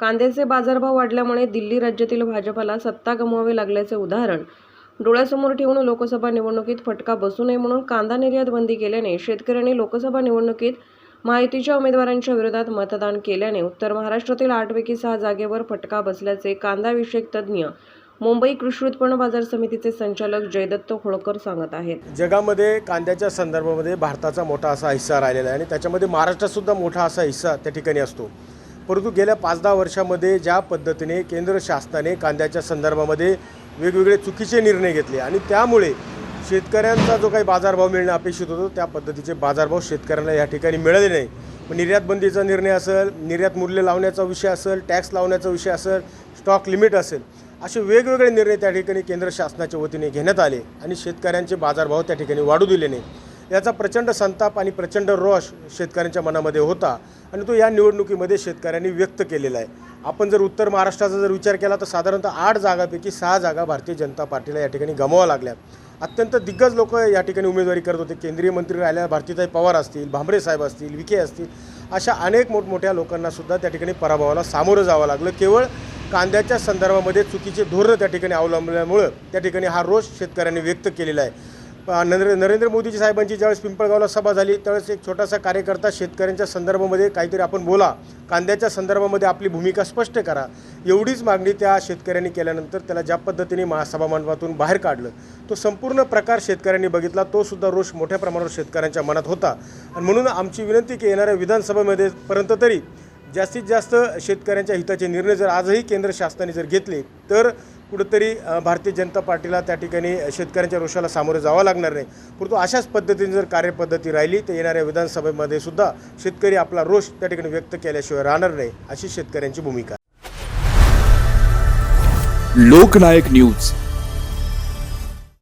कांद्याचे बाजारभाव वाढल्यामुळे दिल्ली राज्यातील भाजपाला सत्ता गमवावी लागल्याचे उदाहरण. डोळ्यासमोर ठेवून लोकसभा निवडणुकीत फटका बसू नये म्हणून कांदा निर्यात बंदी केल्याने शेतकऱ्यांनी लोकसभा निवडणुकीत महायुतीच्या उमेदवारांच्या विरोधात मतदान केल्याने उत्तर महाराष्ट्रातील आठपैकी सहा जागेवर फटका बसल्याचे कांदाविषयक तज्ज्ञ मुंबई कृषी उत्पन्न बाजार समितीचे संचालक जयदत्त होळकर सांगत आहेत. जगामध्ये कांद्याच्या संदर्भामध्ये भारताचा मोठा असा हिस्सा राहिलेला आहे आणि त्याच्यामध्ये महाराष्ट्रातसुद्धा मोठा असा हिस्सा त्या ठिकाणी असतो. परंतु गेल्या पाच दहा वर्षामध्ये ज्या पद्धतीने केंद्र शासनाने कांद्याच्या संदर्भामध्ये वेगवेगळे चुकीचे निर्णय घेतले आणि त्यामुळे शेतकऱ्यांचा जो काही बाजारभाव मिळणं अपेक्षित होतं त्या पद्धतीचे बाजारभाव शेतकऱ्यांना या ठिकाणी मिळाले नाही. मग निर्यात बंदीचा निर्णय असेल निर्यात मूल्य लावण्याचा विषय असेल टॅक्स लावण्याचा विषय असेल स्टॉक लिमिट असेल असे वेगवेगळे निर्णय त्या ठिकाणी केंद्र शासनाच्या वतीने घेण्यात आले आणि शेतकऱ्यांचे बाजारभाव त्या ठिकाणी वाढू दिले नाही. याचा प्रचंड संताप आणि प्रचंड रोष शेतकऱ्यांच्या मनामध्ये होता आणि तो या निवडणुकीमध्ये शेतकऱ्यांनी व्यक्त केलेला आहे. आपण जर उत्तर महाराष्ट्राचा जर विचार केला तर साधारणतः आठ जागापैकी सहा जागा भारतीय जनता पार्टीला या ठिकाणी गमवाव्या लागल्या. अत्यंत दिग्गज लोक या ठिकाणी उमेदवारी करत होते. केंद्रीय मंत्री राहिल्या भारतीताई पवार असतील भांबरे साहेब असतील विखे असतील अशा अनेक मोठमोठ्या लोकांना सुद्धा त्या ठिकाणी पराभवाला सामोरं जावं लागलं. केवळ कांद्याच्या संदर्भामध्ये चुकीचे धोरणं त्या ठिकाणी अवलंबल्यामुळं त्या ठिकाणी हा रोष शेतकऱ्यांनी व्यक्त केलेला आहे. नरेंद्र नरेंद्र मोदीजी साहेबांची ज्यावेळेस पिंपळगावला सभा झाली त्यावेळेस एक छोटासा कार्यकर्ता शेतकऱ्यांच्या संदर्भामध्ये काहीतरी आपण बोला. कांद्याच्या संदर्भामध्ये आपली भूमिका स्पष्ट करा. एवढीच मागणी त्या शेतकऱ्यांनी केल्यानंतर त्याला ज्या पद्धतीने महासभा मंडपातून बाहेर काढलं तो संपूर्ण प्रकार शेतकऱ्यांनी बघितला. तो सुद्धा रोष मोठ्या प्रमाणावर शेतकऱ्यांच्या मनात होता. आणि म्हणून आमची विनंती की येणाऱ्या विधानसभेमध्ये पर्यंत तरी जास्तीत जास्त शेतकऱ्यांच्या हिताचे निर्णय जर आजही केंद्र शासनाने जर घेतले तर कुठंतरी भारतीय जनता पार्टीला त्या ठिकाणी शेतकऱ्यांच्या रोषाला सामोरे जावं लागणार नाही. परंतु अशाच पद्धतीने जर कार्यपद्धती राहिली तर येणाऱ्या विधानसभेमध्ये सुद्धा शेतकरी आपला रोष त्या ठिकाणी व्यक्त केल्याशिवाय राहणार नाही अशी शेतकऱ्यांची भूमिका लोकनायक न्यूज.